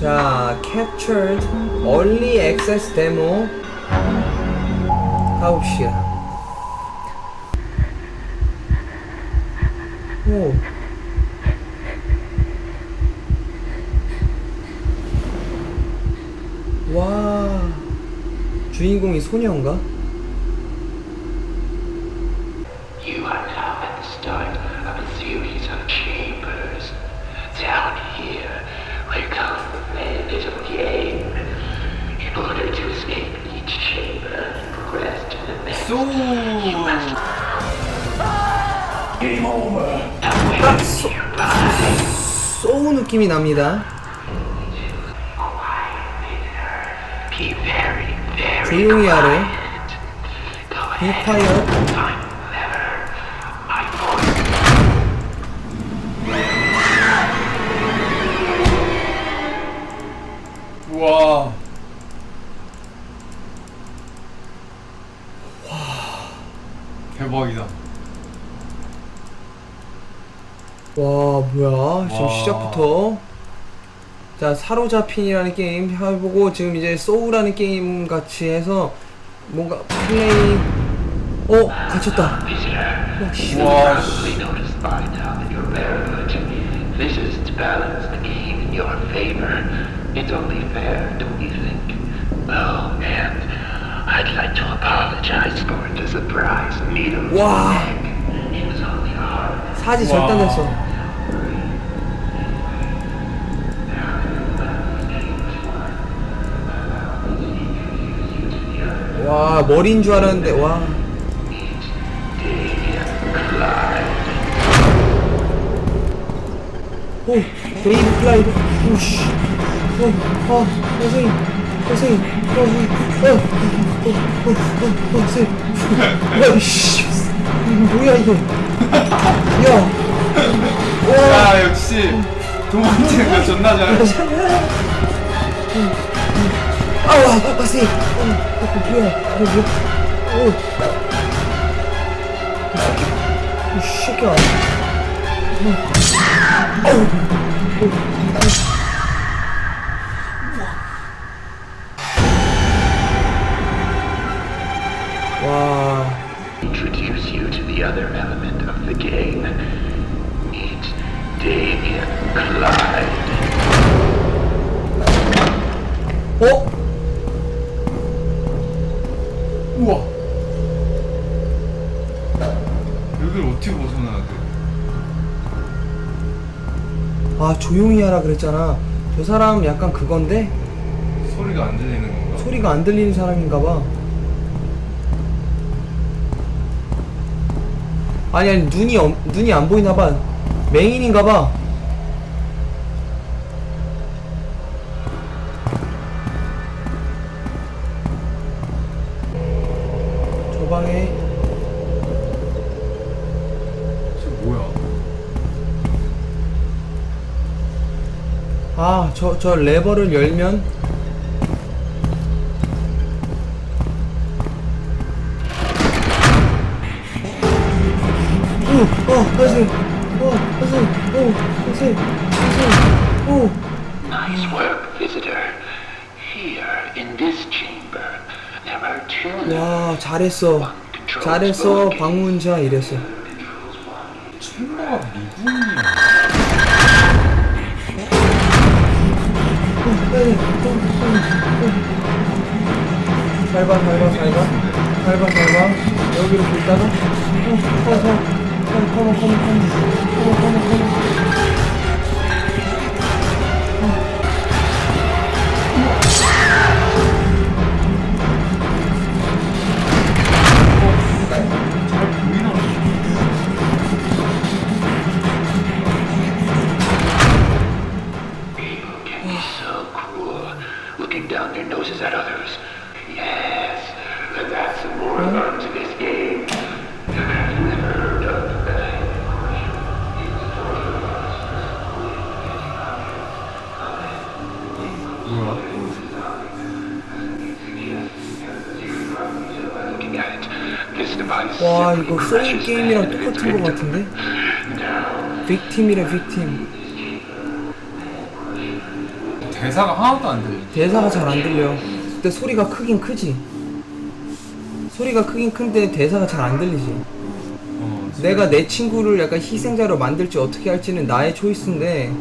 자, captured early access demo 가봅시다. 오. 와. 주인공이 소녀인가? You are now at the start of a series of chambers. Down here, where comes the main little game. In order to escape each chamber and progress to the next, 쏘 게임 오버 딱 소, 소우 느낌이 납니다. 조용히 하래. ahead. 대박이다 와 뭐야 지금 와. 시작부터 자 사로잡힌이라는 게임 해보고 지금 이제 소우라는 게임 같이 해서 뭔가 플레이 어 갇혔다 야, 씨. 우와 씨. We noticed by now that you're barefoot. This is to balance the game in your favor. It's only fair, don't you think? Oh, and I'd heart. 사지 와. 절단됐어 와 머리인 줄 알았는데 와 오, 데이브 클라이드, 오씨, 어, 아, 선생님, 선생님, 어, 어, 어, 어, 어, 어, 어, 야, 뭐야 이게? 야, 와, 야 역시 도망치는 거 존나 잘해 아우, 아, 선생님, 어, 어, 뭐야, 이거 뭐, 어, 이 새끼, 이 새끼야, 와. The game. Meet Damien Clyde. 어? 우와 여기를 어떻게 벗어나야 돼? 아 조용히 하라 그랬잖아 저 사람 약간 그건데 소리가 안 들리는 건가? 소리가 안 들리는 사람인가 봐 아니 아니 눈이 엄- 눈이 안 보이나 봐. 맹인인가 봐. 저 방에. 저 뭐야? 아 저 저 레버를 열면 선생님, 어, 선생님, 오, 선생님, 선생님, 오, Nice work, visitor. Here, in this chamber, there are two 와, 잘했어, 잘했어, 방문자 이랬어. 챔버가 미군이야 잘 봐, 잘 봐, 잘 봐, 잘 봐, 잘 봐. 여기로 긁다가, 어, 어, このこのこのこのこの。 게임이랑 똑같은 거 victim. 같은데? 빅팀이래 빅팀 대사가 하나도 안 들려. 대사가 잘 안 들려. 근데 소리가 크긴 크지. 소리가 크긴 큰데 대사가 잘 안 들리지. 어, 내가 내 친구를 약간 희생자로 만들지 어떻게 할지는 나의 초이스인데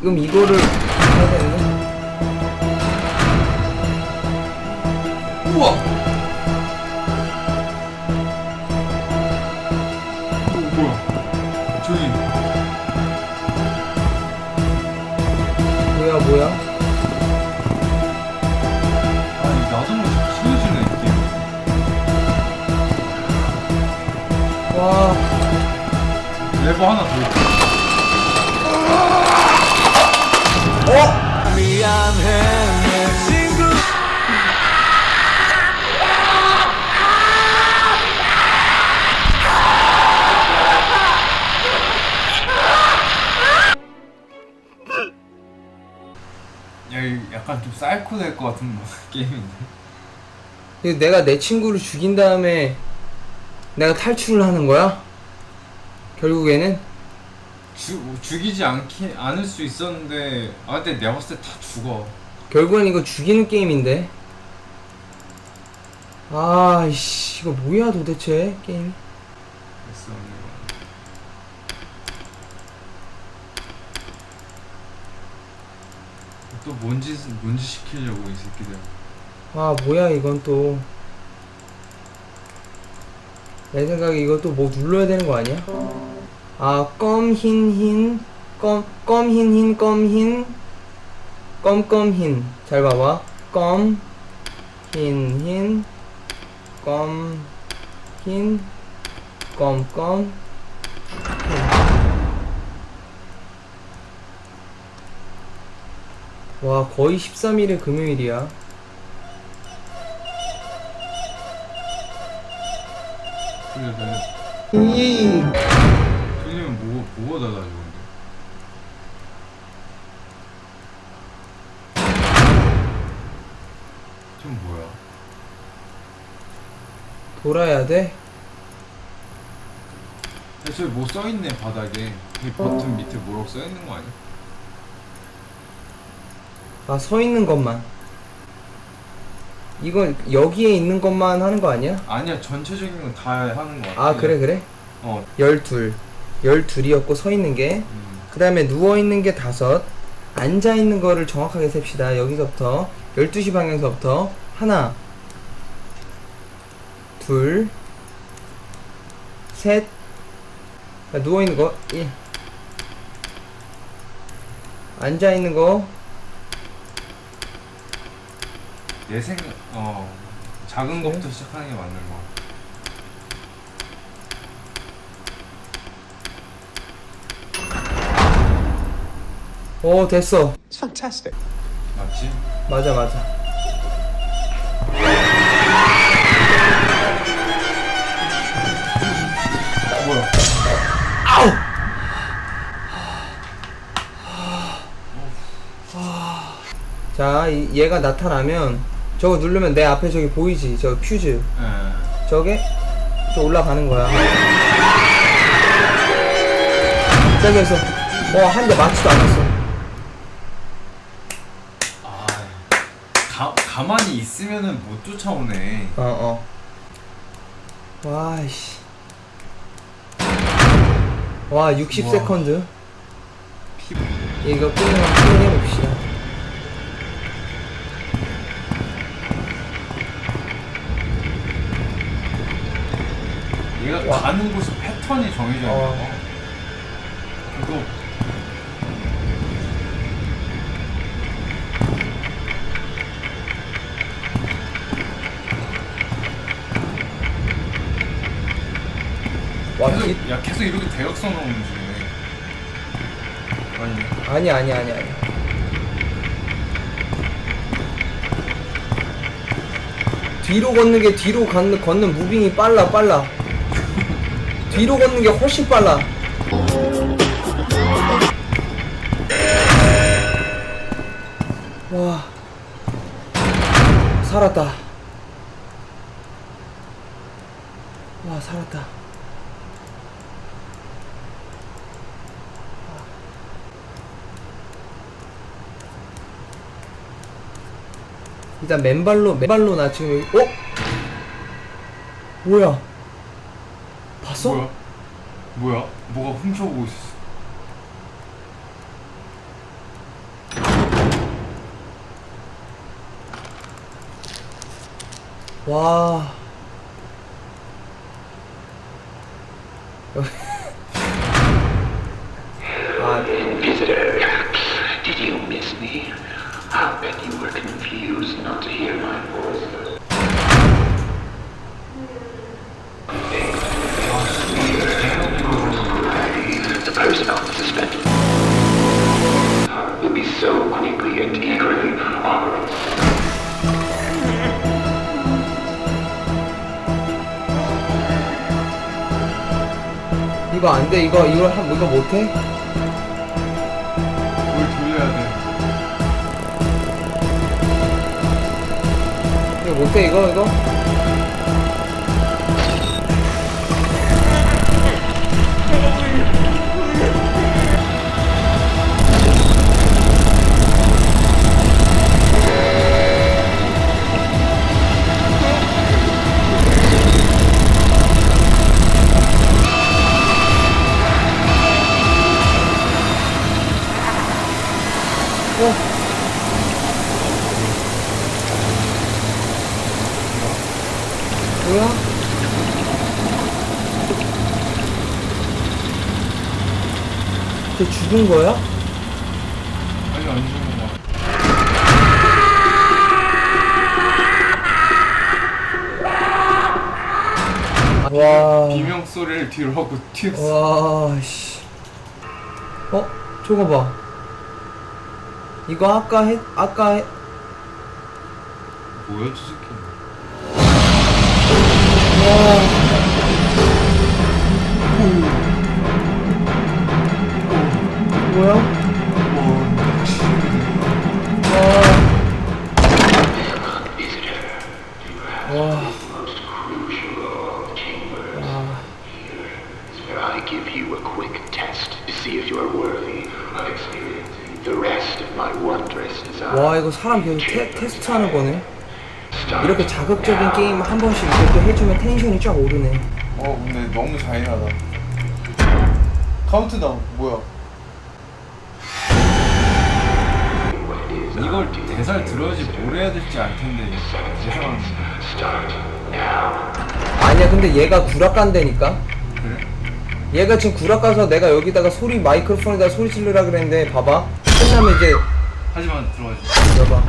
그럼 이거를 해야 되는데 우와. 뭐야 아니 나도 모르게 치워지네 게임. 와 레버 하나 더. 어? 야, 이거 약간 좀 사이코 될 것 같은 뭐, 게임인데. 이거 내가 내 친구를 죽인 다음에 내가 탈출을 하는 거야? 결국에는? 죽 죽이지 않기 않을 수 있었는데 아 근데 내가 봤을 때 다 죽어. 결국엔 이거 죽이는 게임인데 아이씨 이거 뭐야 도대체 게임 됐어. 또 뭔지 뭔지 시키려고 이 새끼들. 아 뭐야 이건 또 내 생각에 또뭐 눌러야 되는 거 아니야? 아 껌 흰 흰 껌 껌 흰 흰 껌 흰 껌 껌 흰 잘 봐봐 껌 흰 흰 껌 흰 껌 껌 와 거의 13일에 금요일이야 틀려. 이 틀리면 뭐 뭐가 달라져 근데. 좀 뭐야? 돌아야 돼? 야, 저기 뭐 써있네 바닥에 이 버튼 밑에 뭐라고 써있는 거 아니야? 아, 서 있는 것만. 이건 여기에 있는 것만 하는 거 아니야? 아니야 전체적인 건 다 하는 거 같아 아, 그래, 그래? 어 열둘. 열둘이었고, 서 있는 게. 음. 그 다음에 누워 있는 게 다섯. 앉아 있는 거를 정확하게 셉시다. 여기서부터. 12시 방향서부터. 하나. 둘. 셋. 자, 누워 있는 거. 1. 앉아 있는 거. 내 생각 어 작은 것부터 시작하는 게 맞는 거 오, 됐어. 맞지? 맞아, 맞아. 뭐야? 자, 이- 얘가 나타나면 저거 누르면 내 앞에 저기 보이지? 저 퓨즈. 에 저게 저 올라가는 거야. 저기에서 와, 한 대 맞지도 않았어. 아, 가, 가만히 있으면은 못 쫓아오네 어, 어. 와, 씨. 와, 60세컨드. 피 이거 끝내면 플레 얘가 와. 가는 곳에 패턴이 정해져 있는 어. 거 그거 와, 계속, 기... 야 계속 이렇게 대각선으로 움직이네 아니 아니, 아니, 아니, 아니. 뒤로 걷는 게 뒤로 걷는, 걷는 무빙이 빨라, 빨라. 뒤로 걷는 게 훨씬 빨라. 와. 살았다. 와, 살았다. 일단 맨발로 맨발로 나 지금 여기 어? 뭐야? 봤어? 뭐야? 뭐야? 뭐가 훔쳐오고 있었어. 와. 돼. 이거 이거 한 이거 못 해? 뭘 돌려야 돼? 이거 못 해. 이거 이거. 쟤 죽은 거야? 아니 안 죽은 거. 와. 비명 소리를 뒤로 하고 튀었어. 와, 씨. 어? 저거 봐. 이거 아까 했, 아까 했, 뭐야 저 새끼? 사람 계속 테, 테스트 하는 거네. 이렇게 자극적인 게임 한 번씩 이렇게 해주면 텐션이 쫙 오르네. 어 근데 너무 잔인하다. 카운트다운 뭐야? 이걸 대사를 들어야지 뭘 해야 될지 알 텐데 now. 아니야, 근데 얘가 구락 간다니까? 그래? 얘가 지금 구락 가서 내가 여기다가 소리 마이크로폰에다 소리 지르라 그랬는데 봐봐. 끝나면 이제 하지만 들어가지. 여봐.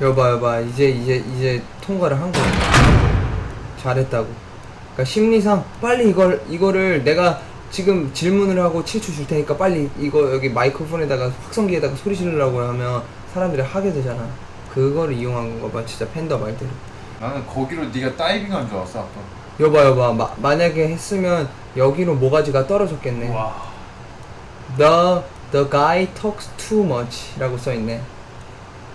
여봐 여봐 이제 이제 이제 통과를 한 거야. 잘했다고. 그러니까 심리상 빨리 이걸 이거를 내가 지금 질문을 하고 7초 줄 테니까 빨리 이거 여기 마이크로폰에다가 확성기에다가 소리 지르라고 하면 사람들이 하게 되잖아. 그거를 이용한 거 봐. 진짜 팬더 말대로. 나는 거기로 네가 다이빙한 줄 알았어 아까. 여봐 여봐 마, 만약에 했으면 여기로 모가지가 떨어졌겠네 와. The, the guy talks too much 라고 써있네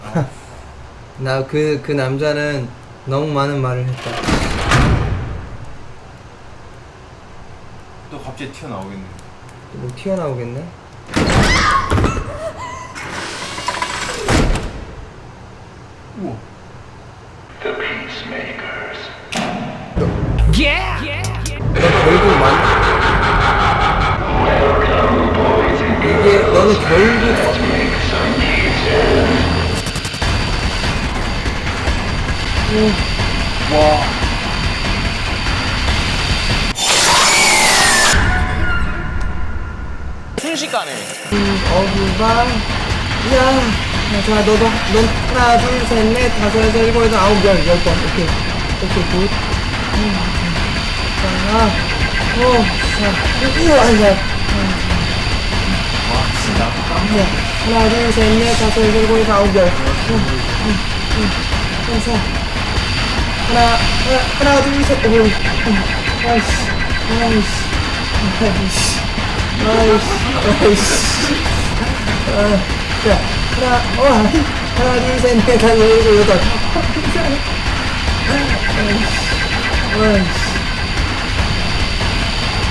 아, 나그그 남자는 너무 많은 말을 했다 또 갑자기 튀어나오겠네. 뭐 튀어나오겠네 우와. 어부방 야 자, 너도, 넌 하나, 둘, 셋, 넷, 다섯, 여섯, 일곱, 여덟, 아홉, 열, 열 번. 오케이. 오케이, 굿. 음, 자, 어, 자, 아니야. 와 진짜. 야, 하나, 둘, 셋, 넷, 다섯, 여섯, 일곱, 여덟, 아홉, 열. 음, 음, 음. 자, 자. 하나, 하나, 하나, 둘, 셋, 오, 음. 아이씨, 아이씨, 아이씨, 아이씨, 아이씨. 아, 자, 하나, 어, 하나, 둘, 셋, 넷, 다섯, 일곱, 여덟. 아이씨.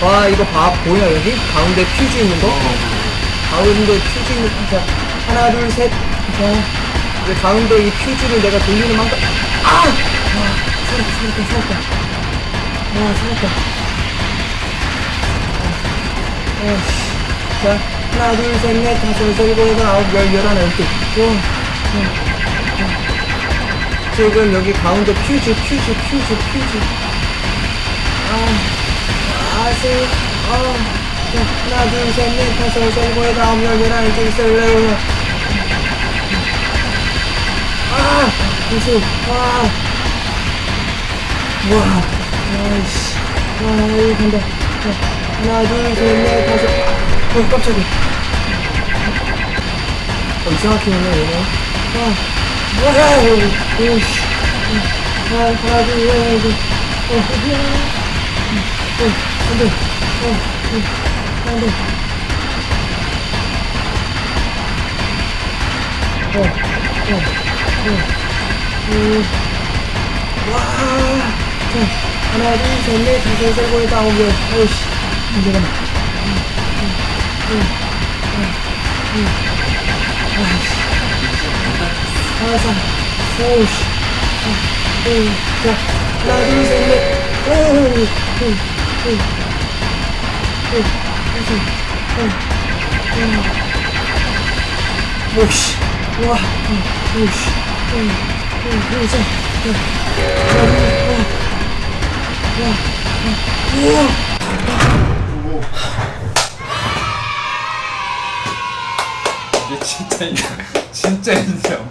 와 이거 봐 보여 여기 가운데 퓨즈 있는 거 가운데 퓨즈 있는 거 자, 하나 둘 셋 자, 이제 가운데 이 퓨즈를 내가 돌리는 만큼 아! 와 살았다 살았다 살았다 와 살았다 어, 자 하나 둘셋넷 다섯 여섯 일곱 여덟 아홉 열 열하나 와, 와, 와. 지금 여기 가운데 퓨즈 퓨즈 퓨즈 퓨즈. 아 아세 어 자, 하나 둘 셋 넷 다섯 여섯 일곱 여덟 아홉 열 열하나 열둘 열셋 열넷 열다섯 아 무슨 와. 와, 아이씨, 와, 이거 간다. 자, 하나, 둘, 셋, 넷, 다섯. 어, 깜짝이야. 어, 이상하게 오네, 얘네. 아, 와, 오씨. 아, 하나, 둘, 셋, 넷, 어, 어, 어, 안 돼. 어, 어, 안 돼. 어, 어, 어, 어. 와, 자, 하나, 둘, 셋, 넷, 다섯, 여섯, 일곱, 여덟, 아홉, 열. 아이씨, 아이씨. 알았어. 오씨. 오, 자, 하나, 둘, 셋, 넷. 오, 오, 오, 오, 오, 오, 오, 오씨. 와, 오씨. 오, 오, 오, 자, 자. 이게 진짜 인정. 진짜 인정.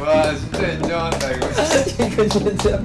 와 진짜 인정한다 이거. 이거 진짜.